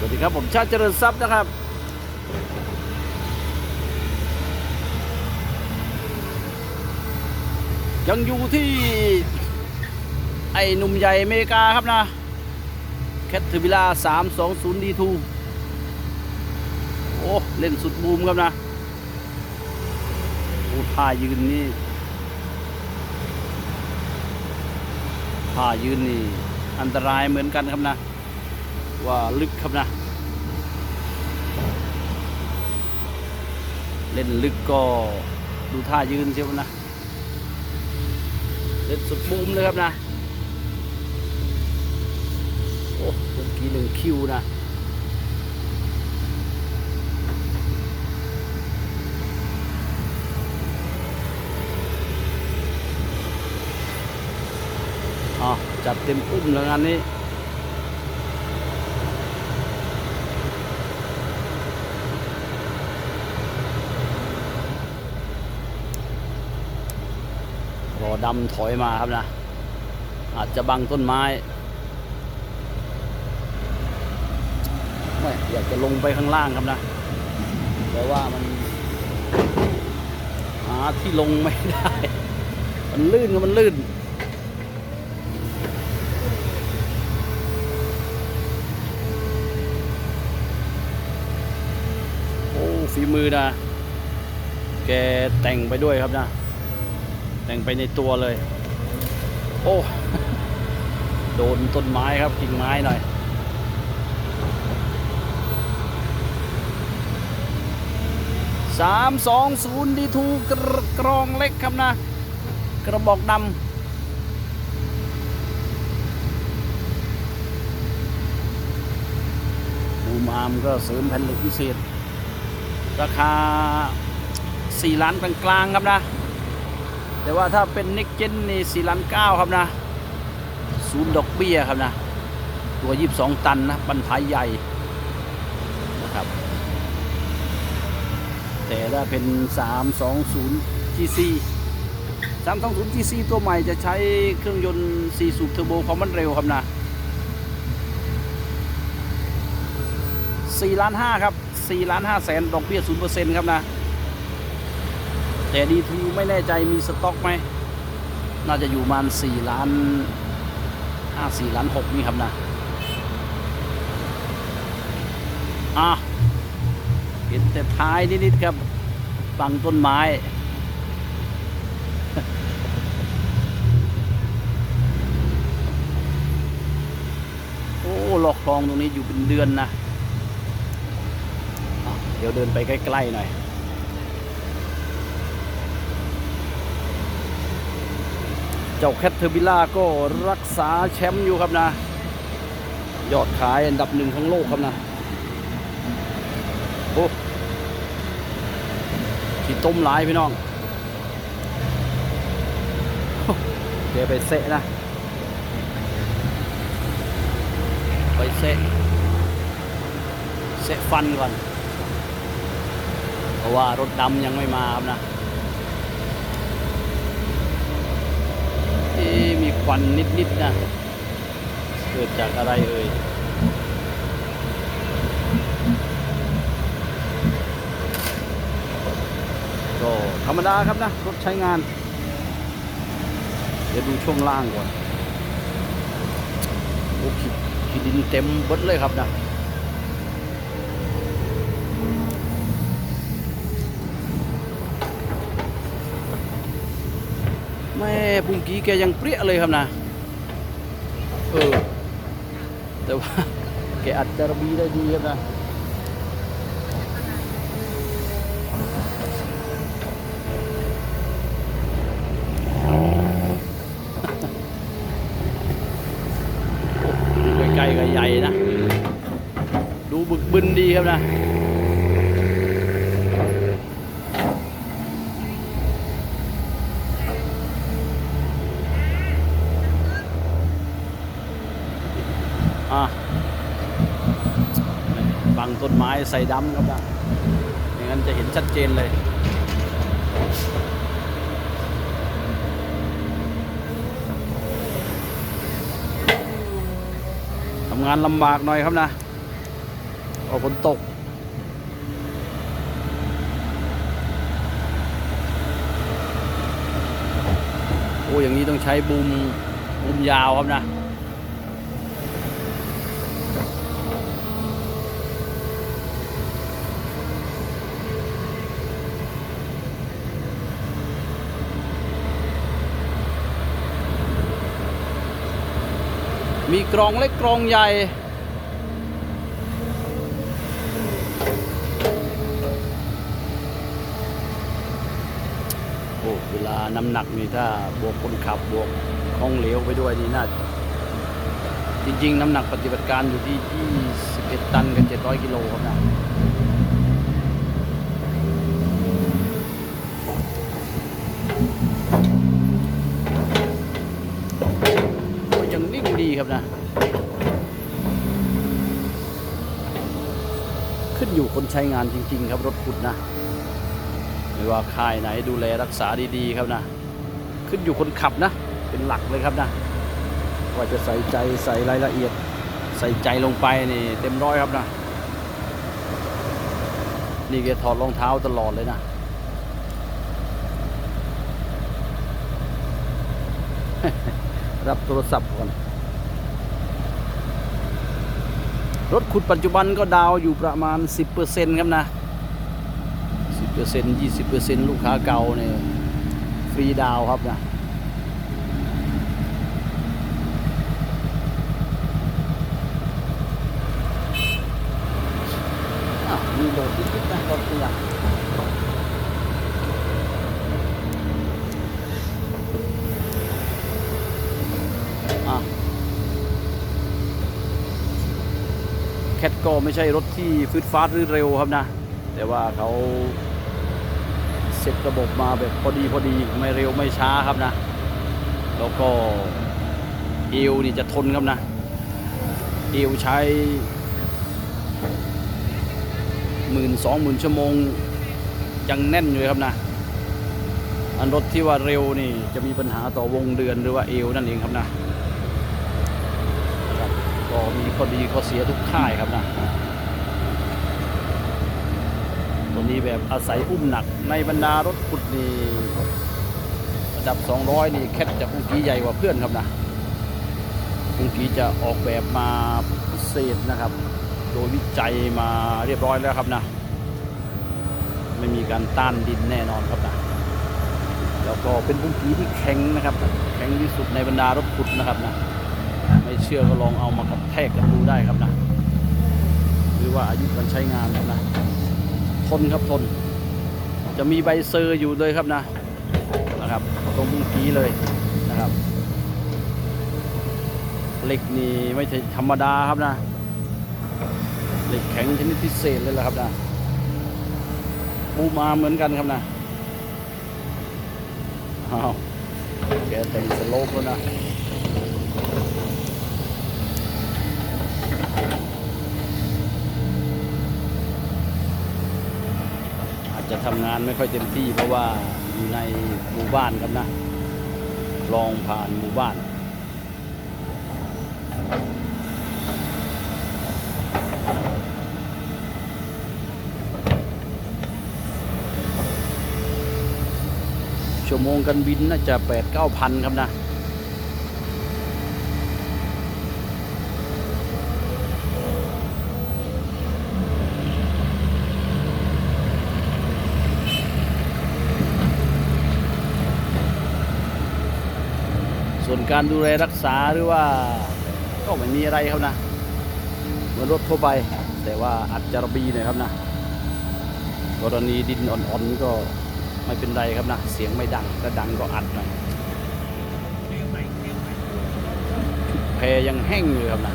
สวัสดีครับ ผมชาติเจริญทรัพย์นะครับ ยังอยู่ที่ไอ้หนุ่มใหญ่อเมริกาครับนะแคทเทอร์บิลา320 D2 โอ้ เล่นสุดบูมครับนะโอ้ท่ายืนนี่ท่ายืนนี่ อันตรายเหมือนกันครับนะ ว่าลึกครับนะ เล่นลึกก็ดูท่ายืนเชียวนะ เล่นสุดบูมเลยครับนะ โอ้เมื่อกี้หนึ่งคิวนะอ๋อจัดเต็มอุ้มแล้วงานนี้ำถอยมาครับนะ อาจจะบังต้นไม้ไม่อยากจะลงไปข้างล่างครับนะ แต่ว่ามันหาที่ลงไม่ได้ มันลื่นครับมันลื่นโอ้ฝีมือนะ แกแต่งไปด้วยครับนะ แต่งไปในตัวเลย โอ้ โดนต้นไม้ครับกิ่งไม้หน่อยสามสองศูนย์ดีทูกระกรองเล็กครับนะ กระบอกดำบูมอามก็เสริมแผ่นเหล็กพิเศษ ราคา 4 ล้านกลางๆครับนะ แต่ว่าถ้าเป็นนิกเจนนี่สี่ล้านเก้าครับนะศูนย์ดอกเบี้ยครับนะตัวยีิบสองตันนะบรรทายใหญ่นะครับ แต่ถ้าเป็น 320 GC 320 GC ตัวใหม่จะใช้เครื่องยนต์ 4 สูบเทอร์โบความมันเร็วครับนะ4ล้าน5ครับ4ล้าน5แสนดอกเบี้ย0%ครับนะ แต่ดีทีไม่แน่ใจมีสต็อกไหม น่าจะอยู่ประมาณสี่ล้านห้าสี่ล้านหกนี่ครับนะ อะเห็นแต่ท้ายนิดๆครับบังต้นไม้ โอ้หลอกคลองตรงนี้อยู่เป็นเดือนนะะเดี๋ยวเดินไปใกล้ ๆ หน่อย เจ้าแคทเทอร์บิล่าก็รักษาแชมป์อยู่ครับนะ ยอดขายอันดับหนึ่งของโลกครับนะ โอ้ที่ต้มหลายพี่น้องเดี๋ยวไปเสะนะ ไปเสะเสะฟันก่อน เพราะว่ารถดำยังไม่มาครับนะ ที่มีค วัน นิดๆนะเกิดจากอะไรเอ่ยก็ธรรมดาครับนะ รถใช้งาน เดี๋ยวดูช่วงล่างก่อนโอ้ขีดดินเต็มเบิดเลยครับนะ แม่ปุ้งกี้แกยังเปรี้ยเลยครับนะเออแต่ว่าแกอัดจารบีได้ดีครับนะดูใกลๆก็ใหญ่นะ ดูบึกบึนดีครับนะบังต้นไม้ใส่ดำครับนะอย่างนั้นจะเห็นชัดเจนเลย ทำงานลำบากหน่อยครับนะออกฝนตกโอ้อย่างนี้ต้องใช้บูมบูมยาวครับนะ มีกรองเล็กกรองใหญ่ โอ้เวลาน้ำหนักนี่ถ้าบวกคนขับบวกของเหลวไปด้วยนี่น่าจริง ๆ น้ำหนักปฏิบัติการอยู่ที่ 21 ตันกับ 700 กิโลครับนะ ก็ยังนิ่ง ดีครับนะ ขึ้นอยู่คนใช้งานจริง ๆ ครับรถขุดนะ ไม่ว่าค่ายไหนดูแลรักษาดีๆ ครับนะ ขึ้นอยู่คนขับนะ เป็นหลักเลยครับนะว่าจะใส่ใจใส่รายละเอียด ใส่ใจลงไปนี่ เต็มร้อยครับนะ นี่แกถอดรองเท้าตลอดเลยนะรับโทรศัพท์ก่อน รถขุดปัจจุบันก็ดาวอยู่ประมาณ 10%ครับนะ 10% 20%ลูกค้าเก่าเนี่ยฟรีดาวครับนะมีโหลดนิดๆนะรถตัวอย่างอะแคท ก็ไม่ใช่รถที่ฟืดฟาดหรือเร็วครับนะ แต่ว่าเขาเซ็ตระบบมาแบบพอดีพอดีไม่เร็วไม่ช้าครับนะ แล้วก็เอวนี่จะทนครับนะเอวใช้หมื่นสองหมื่นชั่วโมงยังแน่นอยู่ครับนะ อันรถที่ว่าเร็วนี่จะมีปัญหาต่อวงเดือนหรือว่าเอวนั่นเองครับนะ ก็มีข้อดีข้อเสียทุกค่ายครับนะตัวนี้แบบอาศัยอุ้มหนักในบรรดารถขุดนี่ระดับ 200 นี่แคทจะพุ่งกีใหญ่กว่าเพื่อนครับนะพุ่งกีจะออกแบบมาพิเศษนะครับ โดยวิจัยมาเรียบร้อยแล้วครับนะไม่มีการต้านดินแน่นอนครับนะแล้วก็เป็นพุ่งกีที่แข็งนะครับ แข็งที่สุดในบรรดารถขุดนะครับนะ เชื่อก็ลองเอามากระแทกกันดูได้ครับนะหรือว่าอายุการใช้งานครับนะทนครับทน จะมีใบเซอร์อยู่เลยครับนะนะครับตรงมุ้งกี้เลยนะครับเหล็กนี่ไม่ใช่ธรรมดาครับนะเหล็กแข็งชนิดพิเศษเลยละครับนะปูมาเหมือนกันครับนะอ้าวแกแต่งสโลปแล้วนะ จะทำงานไม่ค่อยเต็มที่เพราะว่าอยู่ในหมู่บ้านครับนะลองผ่านหมู่บ้านชั่วโมงกันบินน่าจะแปดเก้าพันครับนะ การดูแลรักษาหรือว่าก็ไม่มีอะไรครับนะเหมือนรถทั่วไป แต่ว่าอัดจารบีหน่อยครับนะกรณีดินอ่อนๆก็ไม่เป็นไรครับนะ เสียงไม่ดังถ้าดังก็อัดหน่อยแพยังแห้งอยู่ครับนะ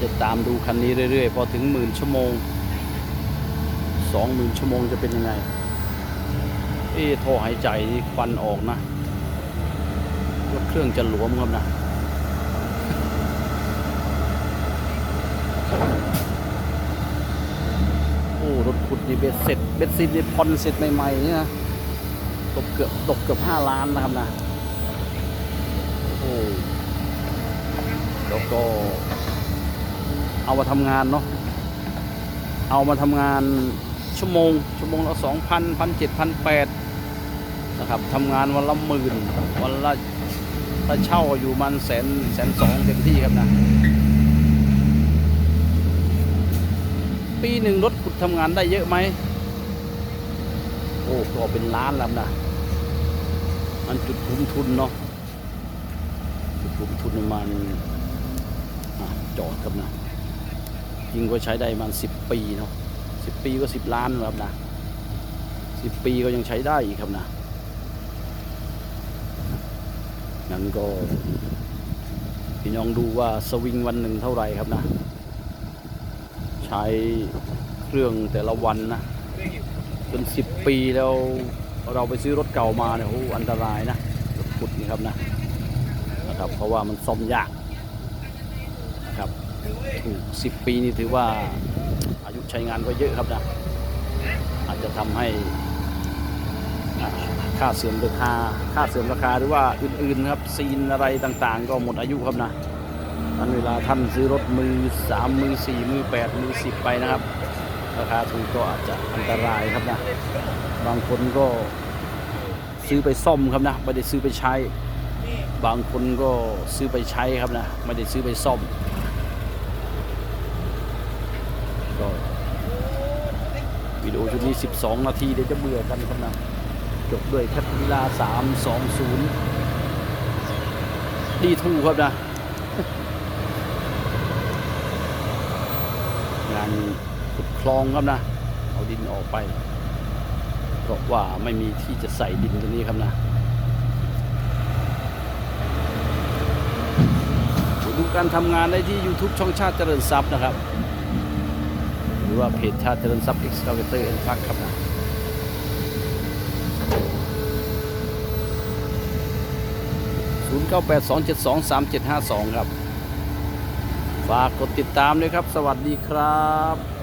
จะตามดูคันนี้เรื่อยๆ พอถึงหมื่นชั่วโมงสองหมื่นชั่วโมงจะเป็นยังไง เอ๊ท่อหายใจนี่ควันออกนะรถเครื่องจะหลวมครับนะโอ้รถขุดนี่เบ็ดเสร็จเบ็ดซิดนี่พอนเสร็จใหม่ๆเนี่ยนะตกเกือบตกเกือบห้าล้านนะครับนะโอ้แล้วก็ เอามาทำงานเนาะเอามาทำงานชั่วโมง ชั่วโมงละสองพันพันเจ็ดพันแปดนะครับทำงานวันละหมื่นวันละถ้าเช่าอยู่มันแสนแสนสองเต็มที่ครับนะ ปีหนึ่งรถขุดทำงานได้เยอะไหมโอ้ก็เป็นล้านแล้วนะมันจุดคุ้มทุนเนาะจุดคุ้มทุนมาณอะจอดครับนะ ริงก็ใช้ได้ประมาณสิบปีเนาะสิบปีก็สิบล้านครับนะสิบปีก็ยังใช้ได้อีกครับนะนั้นก็พี่น้องดูว่าสวิงวันหนึ่งเท่าไหร่ครับนะ ใช้เครื่องแต่ละวันนะเป็นสิบปีแล้วเราไปซื้อรถเก่ามาเนี่ยโอ้อันตรายนะขุดนี่ครับนะนะครับ เพราะว่ามันซ่อมยาก ถูกสิบปีนี่ถือว่าอายุใช้งานก็เยอะครับนะ อาจจะทำให้ค่าเสื่อมราคา ค่าเสื่อมราคาหรือว่าอื่นๆครับซีนอะไรต่างๆ ก็หมดอายุครับนะอันเวลาท่านซื้อรถมือสามมือสี่มือแปดมือสิบไปนะครับ ราคาถูกก็อาจจะอันตรายครับนะ บางคนก็ซื้อไปซ่อมครับนะ ไม่ได้ซื้อไปใช้ บางคนก็ซื้อไปใช้ครับนะ ไม่ได้ซื้อไปซ่อม วิดีโอชุดนี้ 12 นาทีเดี๋ยวจะเบื่อกันครับนะจบด้วยแคปวิลา3 2 0 ดีทูครับนะ งานขุดคลองครับนะ เอาดินออกไป เพราะว่าไม่มีที่จะใส่ดินตรงนี้ครับนะดูการทำงานได้ที่ YouTube ช่องชาติเจริญทรัพย์นะครับ รือว่าเพจชาติเจริญทรัพย์ Excavator and Truck ครับนะ0982723752ครับ ฝากกดติดตามด้วยครับ สวัสดีครับ